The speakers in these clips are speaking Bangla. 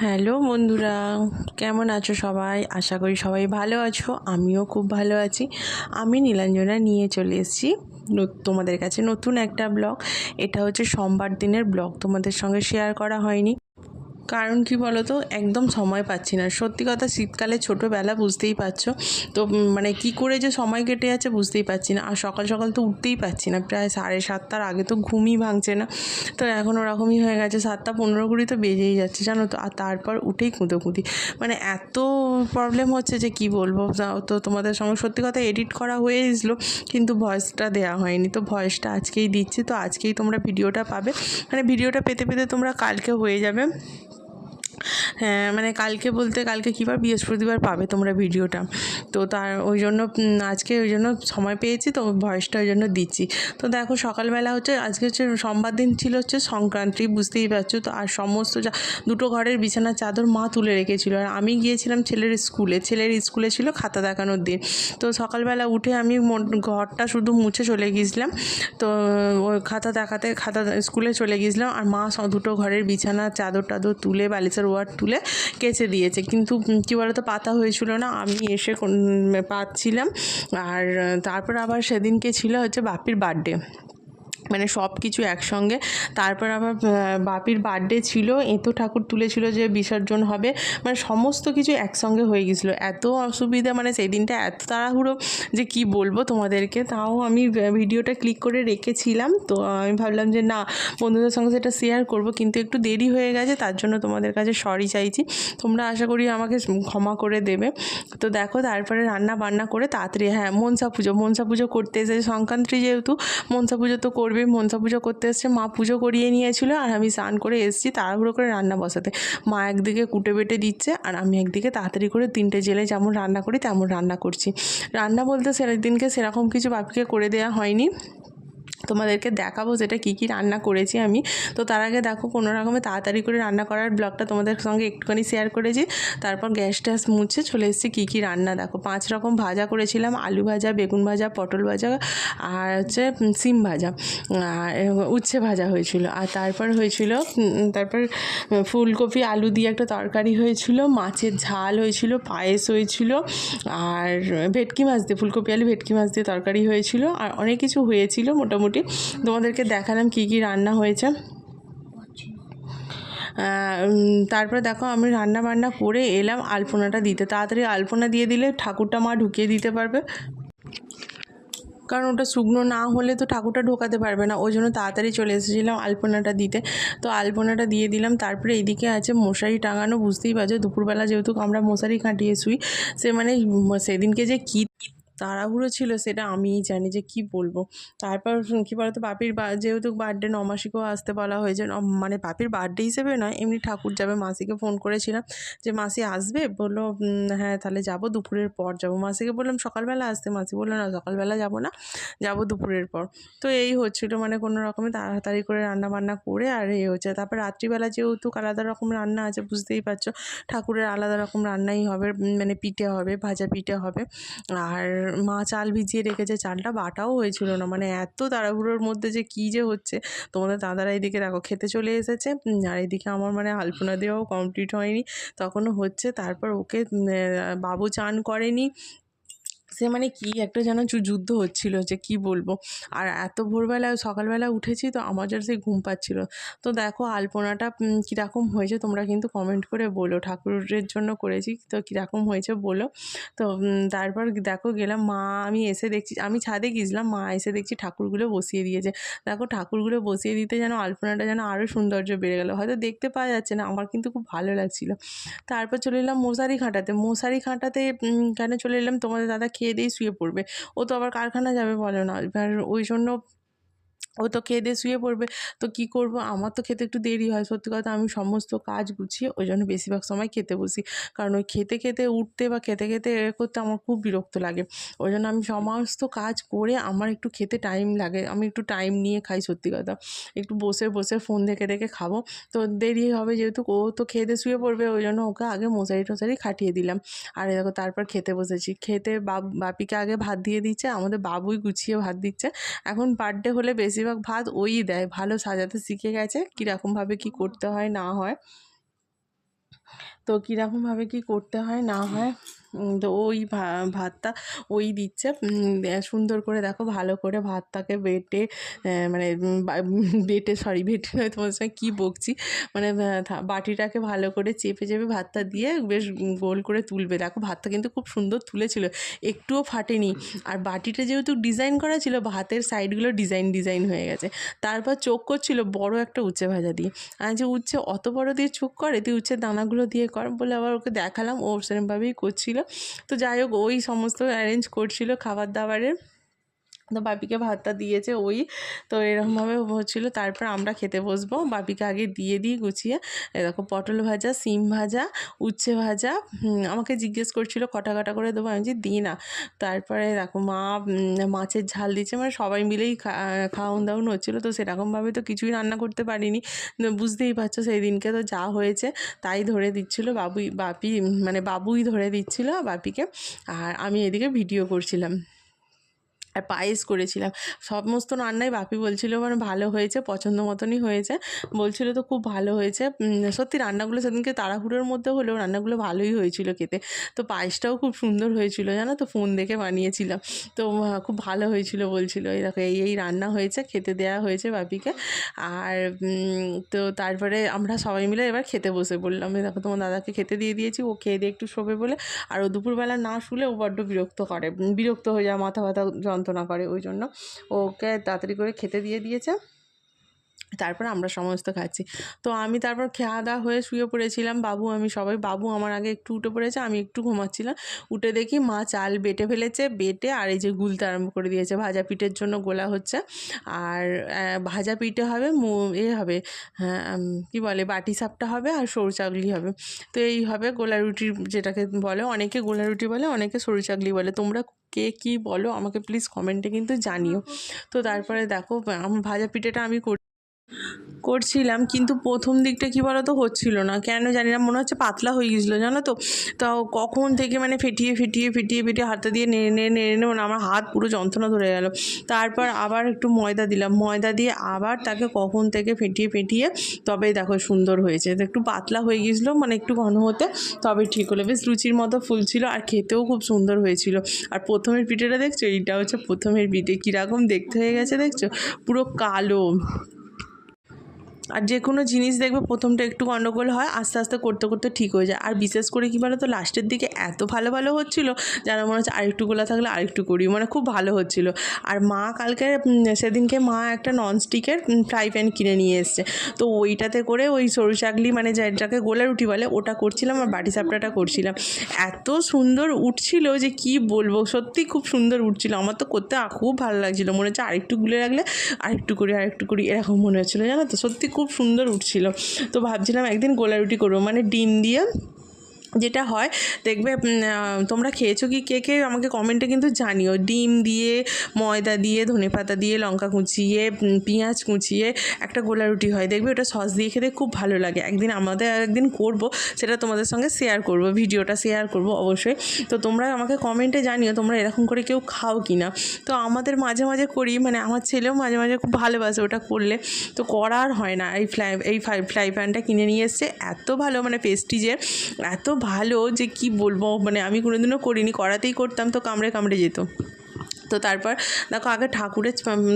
হ্যালো বন্ধুরা, কেমন আছো সবাই? আশা করি সবাই ভালো আছো, আমিও খুব ভালো আছি। আমি নীলাঞ্জনা নিয়ে চলে এসেছি তোমাদের কাছে নতুন একটা ব্লগ। এটা হচ্ছে সোমবার দিনের ব্লগ, তোমাদের সঙ্গে শেয়ার করা হয়নি। কারণ কি বলো তো একদম সময় পাচ্ছি না। সত্যি কথা, শীতকালে ছোটোবেলা বুঝতেই পারছ। তো মানে কি করে যে সময় কেটে যাচ্ছে বুঝতেই পারছি না। আর সকাল সকাল তো উঠতেই পারছি না। প্রায় সাড়ে সাতটার আগে তো ঘুমই ভাঙছে না। তো এখন ওরকমই হয়ে গেছে। সাতটা পনেরো কুড়ি তো বেজেই যাচ্ছে, জানো তো। আর তারপর উঠেই কুঁদো কুঁদি মানে এত প্রবলেম হচ্ছে যে কি বলব? তো, তোমাদের সঙ্গে সত্যি কথা এডিট করা হয়ে গেছিল কিন্তু ভয়েসটা দেওয়া হয়নি। তো ভয়েসটা আজকেই দিচ্ছি। তো আজকেই তোমরা ভিডিওটা পাবে। মানে ভিডিওটা পেতে পেতে তোমরা কালকে হয়ে যাবে। হ্যাঁ মানে কালকে বলতে কালকে কী বার বৃহস্পতিবার পাবে তোমরা ভিডিওটা। তো তার ওই জন্য আজকে ওই জন্য সময় পেয়েছি, তো ভয়েসটা ওই জন্য দিচ্ছি। তো দেখো সকালবেলা হচ্ছে, আজকে হচ্ছে সোমবার দিন ছিল হচ্ছে সংক্রান্তি, বুঝতেই পারছ তো। আর সমস্ত যা, দুটো ঘরের বিছানার চাদর মা তুলে রেখেছিল। আর আমি গিয়েছিলাম ছেলের স্কুলে ছেলের স্কুলে ছিল খাতা দেখানোর দিন। তো সকালবেলা উঠে আমি ঘরটা শুধু মুছে চলে গিয়েছিলাম। তো ওই খাতা দেখাতে, খাতা স্কুলে চলে গিয়েছিলাম। আর মা দুটো ঘরের বিছানা চাদর টাদর তুলে বালিশের ওয়ার তুলে কেচে দিয়েছে। কিন্তু কী বলতো, পাতা হয়েছিল না, আমি এসে পাচ্ছিলাম। আর, তারপর আবার সেদিনকে ছিল হচ্ছে বাপির বার্থডে মানে সব কিছু একসঙ্গে। তারপর আহ, বাপির বার্থডে ছিল এঁতো ঠাকুর তুলেছিল যে বিসর্জন হবে। মানে সমস্ত কিছু একসঙ্গে হয়ে গেছিল। এত অসুবিধা মানে সেই দিনটা এত তাড়াহুড়ো যে কি বলব তোমাদেরকে। তাও আমি ভিডিওটা ক্লিক করে রেখেছিলাম। তো আমি ভাবলাম যে না বন্ধুদের সঙ্গে সেটা শেয়ার করব কিন্তু একটু দেরি হয়ে গেছে তার জন্য তোমাদের কাছে সরি চাইছি। তোমরা আশা করি আমাকে ক্ষমা করে দেবে। তো দেখো তারপরে রান্না বান্না করে তাড়াতাড়ি হ্যাঁ মনসা পুজো। মনসা পুজো করতে এসেছে। সংক্রান্তি যেহেতু মনসা পুজো তো করবেই মনসা পুজো করতে এসছে। মা পুজো করিয়ে নিয়েছিল আর আমি স্নান করে এসেছি তাড়াহুড়ো করে রান্না বসাতে। মা একদিকে কুটে বেটে দিচ্ছে আর আমি একদিকে তাড়াতাড়ি করে তিনটে জেলে যেমন রান্না করি তেমন রান্না করছি। রান্না বলতে সেদিনকে সেরকম কিছু বাপিকে করে দেওয়া হয়নি। তোমাদেরকে দেখাবো যেটা কী কী রান্না করেছি আমি। তো তার আগে দেখো কোনো রকমে তাড়াতাড়ি করে রান্না করার ব্লগটা তোমাদের সঙ্গে একটুখানি শেয়ার করেছি। তারপর গ্যাস ট্যাস মুছে চলে এসেছি কী কী রান্না। দেখো পাঁচ রকম ভাজা করেছিলাম, আলু ভাজা, বেগুন ভাজা, পটল ভাজা আর হচ্ছে সিম ভাজা আর উচ্ছে ভাজা হয়েছিল। আর তারপর হয়েছিল তারপর ফুলকপি, আলু দিয়ে একটা তরকারি হয়েছিল, মাছের ঝাল হয়েছিল, পায়েস হয়েছিল আর ভেটকি মাছ দিয়ে, ফুলকপি, আলু, ভেটকি মাছ দিয়ে তরকারি হয়েছিল। আর অনেক কিছু হয়েছিল, মোটামুটি তোমাদেরকে দেখালাম কী কী রান্না হয়েছে। তারপরে দেখো আমি রান্না বান্না করে এলাম আলপনাটা দিতে। তাড়াতাড়ি আলপনা দিয়ে দিলে ঠাকুরটা মা ঢুকিয়ে দিতে পারবে। কারণ ওটা শুকনো না হলে তো ঠাকুরটা ঢোকাতে পারবে না। ওই জন্য তাড়াতাড়ি চলে এসেছিলাম আলপনাটা দিতে। তো আলপনাটা দিয়ে দিলাম। তারপরে এইদিকে আছে মশারি টাঙানো। বুঝতেই পারছ, দুপুরবেলা যেহেতু আমরা মশারি কাটিয়ে শুই, সে মানে সেদিনকে যে কী তাড়াহুড়ো ছিল সেটা আমিই জানি যে কি বলব। তারপর কী বলতো, বাপির বা, যেহেতু বার্থডে নমাসিকেও আসতে বলা হয়েছে মানে বাপির বার্থডে হিসেবে নয়, এমনি ঠাকুর যাবে মাসিকে ফোন করেছিলাম যে, মাসি আসবে? বলল হ্যাঁ তাহলে যাব দুপুরের পর। যাব। মাসিকে বললাম, সকালবেলা আসতে? মাসি বলল, না, সকালবেলা যাব না, যাব দুপুরের পর। তো এই হচ্ছিল মানে কোনো রকমে তাড়াতাড়ি করে রান্না বান্না করে আর এই হচ্ছে। তারপর রাত্রিবেলা যেহেতু আলাদা রকম রান্না আছে, বুঝতেই পারছ, ঠাকুরের আলাদা রকম রান্নাই হবে মানে পিঠে হবে, ভাজা পিঠে হবে। আর মা চাল ভিজিয়ে রেখেছে, চালটা বাটাও হয়েছিল না। মানে এত তাড়াহুড়োর মধ্যে যে কী যে হচ্ছে। তোমাদের দাদারা এইদিকে দেখো, খেতে চলে এসেছে। আর এইদিকে আমার মানে আলপনা দেওয়াও কমপ্লিট হয়নি। তখনও হচ্ছে, তারপর ওকে বাবু চান করেনি। সে মানে কি একটা যেন যুদ্ধ হচ্ছিল যে কি বলব? আর এত ভোরবেলা, সকালবেলা উঠেছি তো আমার যেন সেই ঘুম পাচ্ছিল। তো দেখো আলপনাটা কীরকম হয়েছে তোমরা কিন্তু কমেন্ট করে বলো। ঠাকুরের জন্য করেছি তো কীরকম হয়েছে বলো। তো তারপর দেখো গেলাম, মা, আমি এসে দেখছি, আমি ছাদে গিয়েছিলাম, মা এসে দেখছি ঠাকুরগুলো বসিয়ে দিয়েছে। দেখো ঠাকুরগুলো বসিয়ে দিতে যেন আলপনাটা যেন আরও সৌন্দর্য বেড়ে গেলো। হয়তো দেখতে পাওয়া যাচ্ছে না, আমার কিন্তু খুব ভালো লাগছিল। তারপর চলে এলাম মশারি খাটাতে। মশারি খাটাতে কেন চলে এলাম? তোমাদের দাদা খেয়ে দিয়েই শুয়ে পড়বে। ও তো আবার কারখানা যাবে বলে না এবার ওই জন্য ও তো খেয়ে দিয়ে শুয়ে পড়বে। তো কী করব? আমার তো খেতে একটু দেরি হয়। সত্যি কথা আমি সমস্ত কাজ গুছিয়ে ওই জন্য বেশিরভাগ সময় খেতে বসি। কারণ ওই খেতে খেতে, উঠতে বা খেতে খেতে এ করতে আমার খুব বিরক্ত লাগে। ওই জন্য আমি সমস্ত কাজ করে আমার একটু খেতে টাইম লাগে। আমি একটু টাইম নিয়ে খাই সত্যি কথা। একটু বসে বসে ফোন দেখে দেখে খাব। তো দেরি হবে যেহেতু ও তো খেয়ে দিয়ে শুয়ে পড়বে। ওই জন্য ওকে আগে মশারি টশারি খাটিয়ে দিলাম। আর দেখো তারপর খেতে বসেছি। খেতে বাপিকে আগে ভাত দিয়ে দিচ্ছে। আমাদের বাবুই গুছিয়ে ভাত দিচ্ছে। এখন বার্থডে হলে বেশিরভাগ ভাত ওই দেয়, ভালো সাজাতে শিখে গেছে কীরকমভাবে কি করতে হয় না হয়। তো কীরকমভাবে কি করতে হয় না হয় তো ওই ভা- ভাতটা ওই দিচ্ছে। সুন্দর করে দেখো, ভালো করে ভাতটাকে বেটে মানে বেটে সরি বেটে নয়, তোমার সঙ্গে কী বকছি? মানে বাটিটাকে ভালো করে চেপে চেপে ভাতটা দিয়ে বেশ গোল করে তুলবে। দেখো, ভাতটা কিন্তু খুব সুন্দর তুলেছিল, একটুও ফাটেনি। আর বাটিটা যেহেতু ডিজাইন করা ছিল, ভাতের সাইডগুলো ডিজাইন ডিজাইন হয়ে গেছে। তারপর চোখ করছিল, বড় একটা উচ্ছে ভাজা দিয়ে। আর যে উচ্ছে অত বড় দিয়ে চোখ করে, তুই উচ্ছে দানাগুলো দিয়ে কর বলে আবার ওকে দেখালাম। ও সেরকমভাবেই করছিল। তো যাই হোক ওই সমস্ত অ্যারেঞ্জ করছিল খাবার দাবারের তো বাপিকে ভাতটা দিয়েছে ওই। তো এরকমভাবে হচ্ছিল। তারপর আমরা খেতে বসবো। বাপিকে আগে দিয়ে দিই গুছিয়ে। দেখো, পটল ভাজা, সিম ভাজা, উচ্ছে ভাজা আমাকে জিজ্ঞেস করছিল কটা কটা করে দেবো? আমি যে দিই না। তারপরে দেখো, মা মাছের ঝাল দিচ্ছে। মানে সবাই মিলেই খাওয়ান দাওয়ান হচ্ছিল। তো সেরকমভাবে তো কিছুই রান্না করতে পারিনি। বুঝতেই পারছ সেই দিনকে তো যা হয়েছে তাই ধরে দিচ্ছিল। বাবুই, বাপি মানে বাবুই ধরে দিচ্ছিল বাপিকে। আর আমি এদিকে ভিডিও করছিলাম। আর পায়েস করেছিলাম। সমস্ত রান্নাই বাপি বলছিল মানে ভালো হয়েছে, পছন্দ মতনই হয়েছে। বলছিল তো খুব ভালো হয়েছে। সত্যি রান্নাগুলো সেদিনকে তাড়াহুড়োর মধ্যে হলেও রান্নাগুলো ভালোই হয়েছিল খেতে। তো পায়েসটাও খুব সুন্দর হয়েছিল, জানো তো? ফোন দেখে বানিয়েছিলাম। তো খুব ভালো হয়েছিল বলছিল। দেখো, এই এই রান্না হয়েছে, খেতে দেওয়া হয়েছে বাপিকে। আর তো তারপরে আমরা সবাই মিলে এবার খেতে বসে বললাম দেখো, তোমার দাদাকে খেতে দিয়ে দিয়েছি, ও খেয়ে দিয়ে একটু শোবে বলে। আর ও দুপুরবেলা না শুলে ও বড্ড বিরক্ত করে। বিরক্ত হয়ে যায়, মাথা ব্যথা যন্ত্রণা করে ওই জন্য। ওকে তাড়াতাড়ি করে খেতে দিয়ে দিয়েছে। তারপর আমরা সমস্ত খাচ্ছি। তো আমি তারপর খাওয়া দাওয়া হয়ে শুয়ে পড়েছিলাম। বাবু, আমি সবাই, বাবু আমার আগে একটু উঠে পড়েছে, আমি একটু ঘুমাচ্ছিলাম। উঠে দেখি মা চাল বেটে ফেলেছে, বেটে আর এই যে গুলতে আরম্ভ করে দিয়েছে। ভাজা পিঠের জন্য গোলা হচ্ছে। আর ভাজা পিঠে হবে এ হবে হ্যাঁ কী বলে, বাটি সাপটা হবে আর সরু চাগলি হবে। তো এই হবে গোলা রুটি যেটাকে বলে। অনেকে গোলা রুটি বলে, অনেকে সরু চাগলি বলে। তোমরা কে কী বলো আমাকে প্লিজ কমেন্টে কিন্তু জানিও। তো তারপরে দেখো ভাজা পিঠেটা আমি কর- করছিলাম, কিন্তু প্রথম দিকটা কী বলো তো হচ্ছিল না। কেন জানি না, মনে হচ্ছে পাতলা হয়ে গেছিল জানো তো? তাও কখন থেকে মানে ফেটিয়ে ফেটিয়ে ফেটিয়ে ফেটিয়ে হাতে দিয়ে নেড়ে নেড়ে নেড়ে নেড়ে মানে আমার হাত পুরো যন্ত্রণা ধরে গেল। তারপর আবার একটু ময়দা দিলাম, ময়দা দিয়ে আবার তাকে কখন থেকে ফেটিয়ে ফেটিয়ে তবে দেখো সুন্দর হয়েছে। একটু পাতলা হয়ে গিয়েছিল মানে একটু ঘন হতে, তবে ঠিক হলো। বেশ লুচির মতো ফুলছিল আর খেতেও খুব সুন্দর হয়েছিল। আর প্রথমের পিঠেটা দেখছ? এইটা হচ্ছে প্রথমের পিঠে। কীরকম দেখতে হয়ে গেছে দেখছ? পুরো কালো। আর যে কোনো জিনিস দেখবে প্রথমটা একটু গণ্ডগোল হয়, আস্তে আস্তে করতে করতে ঠিক হয়ে যায়। আর বিশেষ করে কী বলো তো লাস্টের দিকে এত ভালো ভালো হচ্ছিল যেন মনে হচ্ছে আরেকটু গোলা থাকলে আরেকটু করি মানে খুব ভালো হচ্ছিল। আর মা কালকে সেদিনকে মা একটা ননস্টিকের ফ্রাই প্যান কিনে নিয়ে এসছে। তো ওইটাতে করে ওই সরু চাকলি মানে যেটাকে গোলা রুটি বলে, ওটা করছিলাম আর বাটি সাপটাটা করছিলাম। এত সুন্দর উঠছিল যে কি বলব, সত্যি খুব সুন্দর উঠছিল। আমার তো করতে খুব ভালো লাগছিল। মনে হচ্ছে আরেকটু গুলে রাখলে আরেকটু করি আরেকটু করি, এরকম মনে হচ্ছিল, জানো তো? সত্যি খুব সুন্দর উঠছিল। তো ভাবছিলাম একদিন গোলা রুটি করব। মানে ডিম দিয়ে যেটা হয়, দেখবে তোমরা খেয়েছো কি, কে কে, আমাকে কমেন্টে কিন্তু জানিও। ডিম দিয়ে, ময়দা দিয়ে ধনেপাতা দিয়ে, লঙ্কা কুচিয়ে পেঁয়াজ কুচিয়ে একটা গোলা রুটি হয়। দেখবে, ওটা সস দিয়ে খেতে খুব ভালো লাগে। একদিন আমাদের একদিন করব, সেটা তোমাদের সঙ্গে শেয়ার করব, ভিডিওটা শেয়ার করব অবশ্যই। তো তোমরা আমাকে কমেন্টে জানিও, তোমরা এরকম করে কেউ খাও কি না তো আমাদের মাঝে মাঝে করি মানে আমার ছেলেও মাঝে মাঝে খুব ভালোবাসে ওটা করলে। তো করার হয় না। এই ফ্লাই এই ফ্লাই প্যানটা কিনে নিয়ে এসছে, এত ভালো মানে পেস্টিজের এত ভালো যে কি বলব? মানে আমি কোনোদিনও করিনি করাতেই করতাম তো কামড়ে কামড়ে যেত। তো তারপর দেখো আগে ঠাকুরের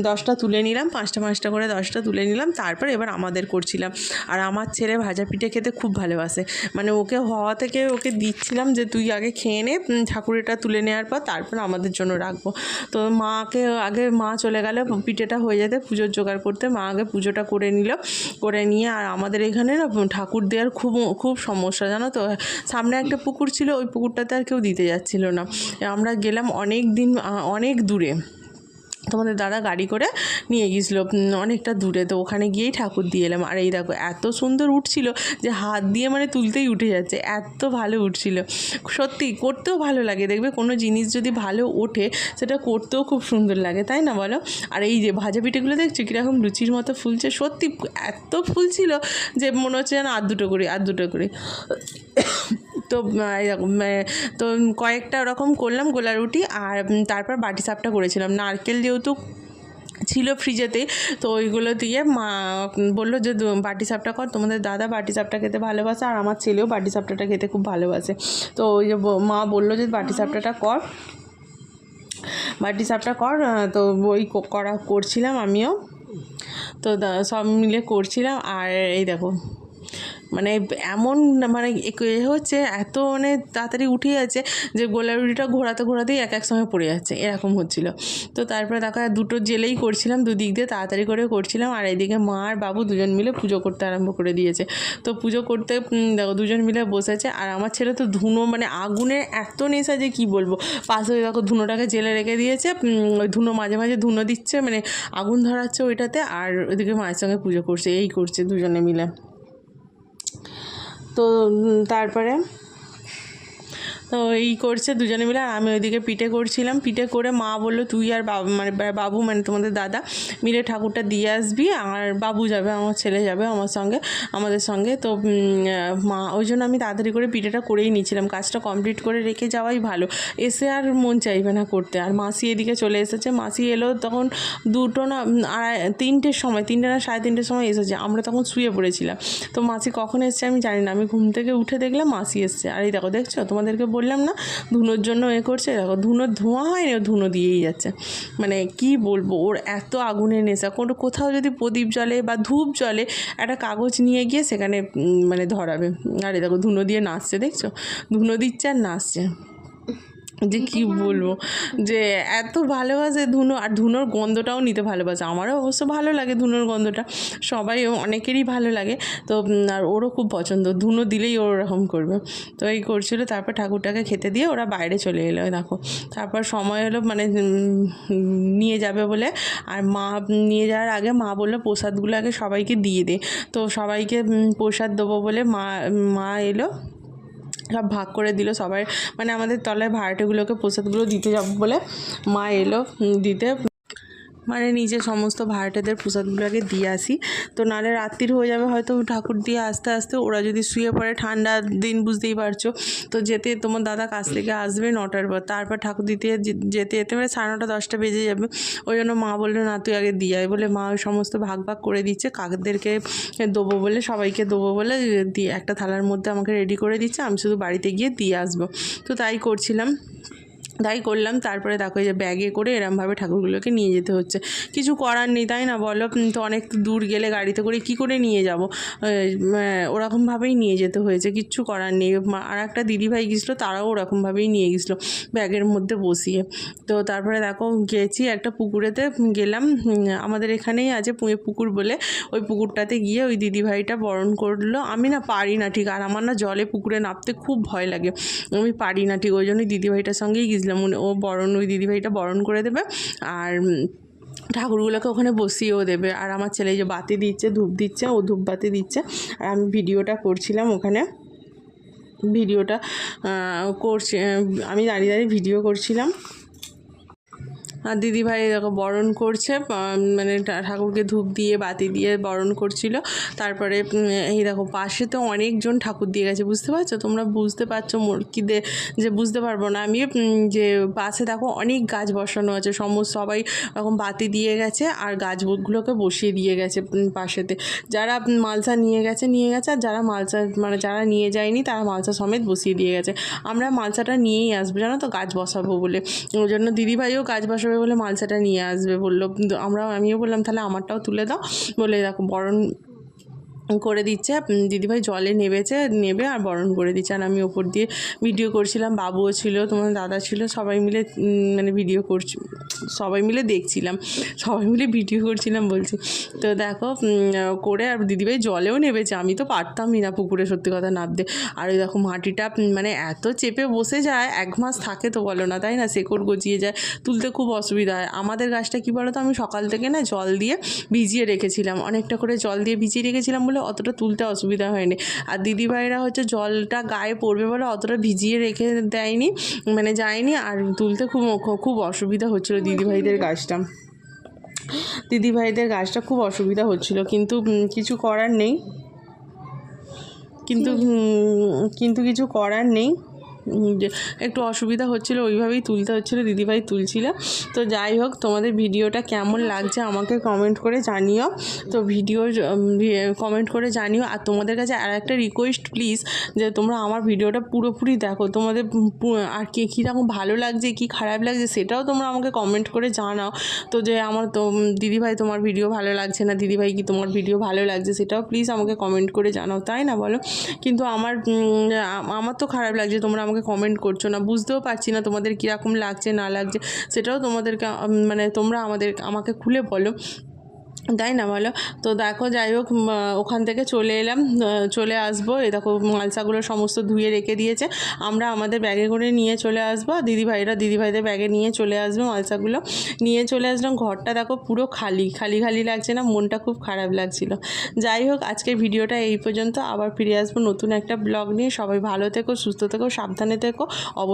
দশটা তুলে নিলাম, পাঁচটা পাঁচটা করে দশটা তুলে নিলাম, তারপর এবার আমাদের করছিলাম। আর আমার ছেলে ভাজা পিঠে খেতে খুব ভালোবাসে। মানে ওকে হওয়া থেকে ওকে দিচ্ছিলাম যে তুই আগে খেয়ে নে ঠাকুরেরটা তুলে নেওয়ার পর তারপর আমাদের জন্য রাখব। তো মাকে আগে মা চলে গেলে, পিঠেটা হয়ে যেতে পুজোর জোগাড় করতে, মা আগে পুজোটা করে নিল। করে নিয়ে আর আমাদের এখানে না ঠাকুর দেওয়ার খুব খুব সমস্যা, জানো তো? সামনে একটা পুকুর ছিল, ওই পুকুরটাতে আর কেউ দিতে যাচ্ছিল না। আমরা গেলাম অনেক দিন অনেক দূরে। তোমাদের দাদা গাড়ি করে নিয়ে গিয়েছিল অনেকটা দূরে। তো ওখানে গিয়েই ঠাকুর দিয়ে এলাম। আর এই দেখো, এত সুন্দর উঠছিল যে হাত দিয়ে মানে তুলতেই উঠে যাচ্ছে। এত ভালো উঠছিল। সত্যি করতেও ভালো লাগে। দেখবে কোনো জিনিস যদি ভালো ওঠে, সেটা করতেও খুব সুন্দর লাগে, তাই না বলো? আর এই যে ভাজা পিঠেগুলো দেখছ? কীরকম লুচির মতো ফুলছে। সত্যি এত ফুলছিল যে মনে হচ্ছে যেন আর দুটো করি, আর দুটো করি। তো তো কয়েকটা ওরকম করলাম গোলা রুটি আর তারপর বাটি সাপটা করেছিলাম। নারকেল যেহেতু ছিল ফ্রিজেতে, তো ওইগুলো দিয়ে মা বলল যে বাটি সাপটা কর, তোমাদের দাদা বাটি সাপটা খেতে ভালোবাসে আর আমার ছেলেও বাটি সাপটাটা খেতে খুব ভালোবাসে। তো ওই যে মা বলল যে, বাটি সাপটাটা কর, বাটি সাপটা কর। তো ওই করা করছিলাম আমিও। তো সব মিলে করছিলাম আর এই দেখো মানে এমন মানে এ- হচ্ছে এত মানে তাড়াতাড়ি উঠে যাচ্ছে যে গোলারুটিটা ঘোরাতে ঘোরাতেই এক এক সময় পড়ে যাচ্ছে, এরকম হচ্ছিল। তো তারপরে দেখো দুটো জেলেই করছিলাম, দুদিক দিয়ে তাড়াতাড়ি করে করছিলাম, আর এইদিকে মা আর বাবু দুজন মিলে পুজো করতে আরম্ভ করে দিয়েছে। তো পুজো করতে দেখো দুজন মিলে বসেছে আর আমার ছেলে তো ধুনো মানে আগুনের এত নেশা যে কি বলব। পাশে দেখো ধুনোটাকে জেলে রেখে দিয়েছে ওই ধুনো মাঝে মাঝে ধুনো দিচ্ছে মানে আগুন ধরাচ্ছে ওইটাতে, আর ওইদিকে মায়ের সঙ্গে পুজো করছে, এই করছে দুজনে মিলে। তো তারপরে তো এই করছে দুজনে মিলে, আর আমি ওইদিকে পিঠে করছিলাম। পিঠে করে মা বলল, তুই আর বাবু মানে বাবু মানে তোমাদের দাদা মিলে ঠাকুরটা দিয়ে আসবি, আর বাবু যাবে, আমার ছেলে যাবে আমার সঙ্গে, আমাদের সঙ্গে। তো মা, ওই জন্য আমি তাড়াতাড়ি করে পিঠেটা করেই নিয়েছিলাম। কাজটা কমপ্লিট করে রেখে যাওয়াই ভালো। এসে আর মন চাইবে না করতে। আর মাসি এদিকে চলে এসেছে। মাসি এলো তখন দুটো না আড়াই, তিনটের সময়, তিনটে না, সাড়ে তিনটের সময় এসেছে। আমরা তখন শুয়ে পড়েছিলাম। তো মাসি কখন এসছে আমি জানি না। আমি ঘুম থেকে উঠে দেখলাম মাসি এসছে। আর এই দেখো, দেখছ? তোমাদেরকে বললাম না, ধুনোর জন্য এ করছে, দেখো ধুনোর ধোঁয়া হয়নি, ও ধুনো দিয়েই যাচ্ছে। মানে কি বলব, ওর এত আগুনের নেশা, কোনো কোথাও যদি প্রদীপ জলে বা ধূপ জলে একটা কাগজ নিয়ে গিয়ে সেখানে মানে ধরাবে। আরে দেখো ধুনো দিয়ে নাচছে, দেখছ? ধুনো দিচ্ছে আর নাচছে। যে কি বলব? যে এত ভালোবাসে ধুনো, আর ধুনোর গন্ধটাও নিতে ভালোবাসে। আমারও অবশ্য ভালো লাগে ধুনোর গন্ধটা। সবাই অনেকেরই ভালো লাগে। তো আর ওরও খুব পছন্দ। ধুনো দিলেই ওর ওরকম করবে। তো এই করছিল, তারপর ঠাকুরটাকে খেতে দিয়ে ওরা বাইরে চলে এলো দেখো। তারপর সময় হলো মানে নিয়ে যাবে বলে। আর মা, নিয়ে যাওয়ার আগে মা বলল, প্রসাদগুলো আগে সবাইকে দিয়ে দে। তো সবাইকে প্রসাদ দেবো বলে মা মা এলো। সব ভাগ করে দিল সবাই। মানে আমাদের তলায় ভাড়াটেগুলোকে প্রসাদগুলো দিতে যাব বলে মা এলো দিতে। মানে নিজে সমস্ত ভাড়াটেদের প্রসাদগুলোকে দিয়ে আসি। তো নাহলে রাত্রির হয়ে যাবে হয়তো ঠাকুর দিয়ে আস্তে আস্তে ওরা যদি শুয়ে পড়ে, ঠান্ডা দিন বুঝতেই পারছ। তো যেতে তোমার দাদা কাছ থেকে আসবে নটার পর, তারপর ঠাকুর দিতে যেতে যেতে মানে সাড়ে নটা, দশটা বেজে যাবে। ওই জন্য মা বলল, না, তুই আগে দিয়ে আয়। বলে মা ওই সমস্ত ভাগ ভাগ করে দিচ্ছে, কাকদেরকে দেবো বলে, সবাইকে দেবো বলে দিয়ে, একটা থালার মধ্যে আমাকে রেডি করে দিচ্ছে, আমি শুধু বাড়িতে গিয়ে দিয়ে আসব। তো তাই করছিলাম। তাই করলাম, তারপরে দেখো যে ব্যাগে করে এরমভাবে ঠাকুরগুলোকে নিয়ে যেতে হচ্ছে। কিছু করার নেই, তাই না বলো? তো অনেক দূর গেলে গাড়িতে করে কি করে নিয়ে যাব? ওরকমভাবেই নিয়ে যেতে হয়েছে, কিচ্ছু করার নেই। আর একটা দিদিভাই গেছিল, তারাও ওরকমভাবেই নিয়ে গেছিল ব্যাগের মধ্যে বসিয়ে। তো তারপরে দেখো, গেছি একটা পুকুরেতে, গেলাম আমাদের এখানেই আছে পুঁয়ে পুকুর বলে। ওই পুকুরটাতে গিয়ে ওই দিদিভাইটা বরণ করল। আমি না পারি না, ঠিক, আর আমার না জলে পুকুরে নামতে খুব ভয় লাগে। আমি পারি না, ঠিক, ওই জন্যই দিদিভাইটার সঙ্গেই গেছিলাম উনি- ও বরণ, ওই দিদিভাইটা বরণ করে দেবে আর ঠাকুরগুলোকে ওখানে বসিয়েও দেবে। আর আমার ছেলে যে বাতি দিচ্ছে, ধূপ দিচ্ছে, ও ধূপ বাতি দিচ্ছে। আর আমি ভিডিওটা করছিলাম ওখানে। ভিডিওটা করছি আমি দাঁড়িয়ে দাঁড়িয়ে ভিডিও করছিলাম। আর দিদিভাই দেখো বরণ করছে মানে ঠাকুরকে ধূপ দিয়ে, বাতি দিয়ে বরণ করছিল। তারপরে এই দেখো পাশে তো অনেকজন ঠাকুর দিয়ে গেছে, বুঝতে পারছ? তোমরা বুঝতে পারছ মোর- কি দে যে বুঝতে পারব না আমি যে পাশে দেখো অনেক গাছ বসানো আছে, সমস্ত সবাই এরকম বাতি দিয়ে গেছে আর গাছগুলোকে বসিয়ে দিয়ে গেছে পাশেতে। যারা মালসা নিয়ে গেছে নিয়ে গেছে, আর যারা মালসা মানে যারা নিয়ে যায়নি তারা মালসা সমেত বসিয়ে দিয়ে গেছে। আমরা মালসাটা নিয়েই আসব, জানো তো? গাছ বসাবো বলে। ওই জন্য দিদিভাইও গাছ বসাবে বলে মালসাটা নিয়ে আসবে বলল। কিন্তু আমরা আমিও বললাম, তাহলে আমারটাও তুলে দাও। বলে, দেখো, বরণ করে দিচ্ছে। দিদিভাই জলে নেবেছে, নেবে আর বরণ করে দিচ্ছে। আর আমি ওপর দিয়ে ভিডিও করছিলাম, বাবুও ছিল, তোমার দাদা ছিল, সবাই মিলে মানে ভিডিও করছি, সবাই মিলে দেখছিলাম। সবাই মিলে ভিডিও করছিলাম বলছি। তো দেখো করে আর দিদিভাই জলেও নেবেছে। আমি তো পারতামই না পুকুরে, সত্যি কথা নামতে আর ওই দেখো মাটিটা মানে এত চেপে বসে যায়, এক মাস থাকে তো বলো না, তাই না? শেকড় গজিয়ে যায়, তুলতে খুব অসুবিধা হয়। আমাদের গাছটা কী বলো তো আমি সকাল থেকে না জল দিয়ে ভিজিয়ে রেখেছিলাম। অনেকটা করে জল দিয়ে ভিজিয়ে রেখেছিলাম অতটা তুলতে অসুবিধা হয়নি। আর দিদিভাইরা হচ্ছে জলটা গায়ে পড়বে বলে অতটা ভিজিয়ে রেখে দেয়নি মানে যায়নি আর তুলতে খুব খুব অসুবিধা হচ্ছিল দিদিভাইদের গাছটা দিদিভাইদের গাছটা খুব অসুবিধা হচ্ছিল কিন্তু কিছু করার নেই। কিন্তু কিন্তু কিছু করার নেই। একটু অসুবিধা হচ্ছিল, ওইভাবেই তুলতে হচ্ছিল, দিদিভাই তুলছিল। তো যাই হোক, তোমাদের ভিডিওটা কেমন লাগছে আমাকে কমেন্ট করে জানিও। তো ভিডিও কমেন্ট করে জানিও। আর তোমাদের কাছে আর একটা রিকোয়েস্ট প্লিজ যে তোমরা আমার ভিডিওটা পুরোপুরি দেখো। তোমাদের আর কে কীরকম ভালো লাগছে, কি খারাপ লাগছে, সেটাও তোমরা আমাকে কমেন্ট করে জানাও। তো যে আমার তো দিদিভাই তোমার ভিডিও ভালো লাগছে না, দিদিভাই কি তোমার ভিডিও ভালো লাগছে, সেটাও প্লিজ আমাকে কমেন্ট করে জানাও, তাই না বলো? কিন্তু আমার আমার তো খারাপ লাগছে, তোমরা কমেন্ট করছ না, বুঝতেও পারছি না তোমাদের কীরকম লাগছে, না লাগছে, সেটাও তোমাদেরকে মানে তোমরা আমাদের, আমাকে খুলে বলো। তাই না বলো? তো দেখো, যাই হোক ওখান থেকে চলে এলাম চলে আসব। এ দেখো, মালসাগুলো সমস্ত ধুয়ে রেখে দিয়েছে। আমরা আমাদের ব্যাগে করে নিয়ে চলে আসব। দিদিভাইরা দিদিভাইদের ব্যাগে নিয়ে চলে আসবে, মালসাগুলো নিয়ে চলে আসলাম। ঘরটা দেখো পুরো খালি খালি খালি লাগছে না, মনটা খুব খারাপ লাগছিল। যাই হোক, আজকের ভিডিওটা এই পর্যন্ত। আবার ফিরে আসব নতুন একটা ব্লগ নিয়ে। সবাই ভালো থেকো, সুস্থ থেকো, সাবধানে থেকো। অবশ্যই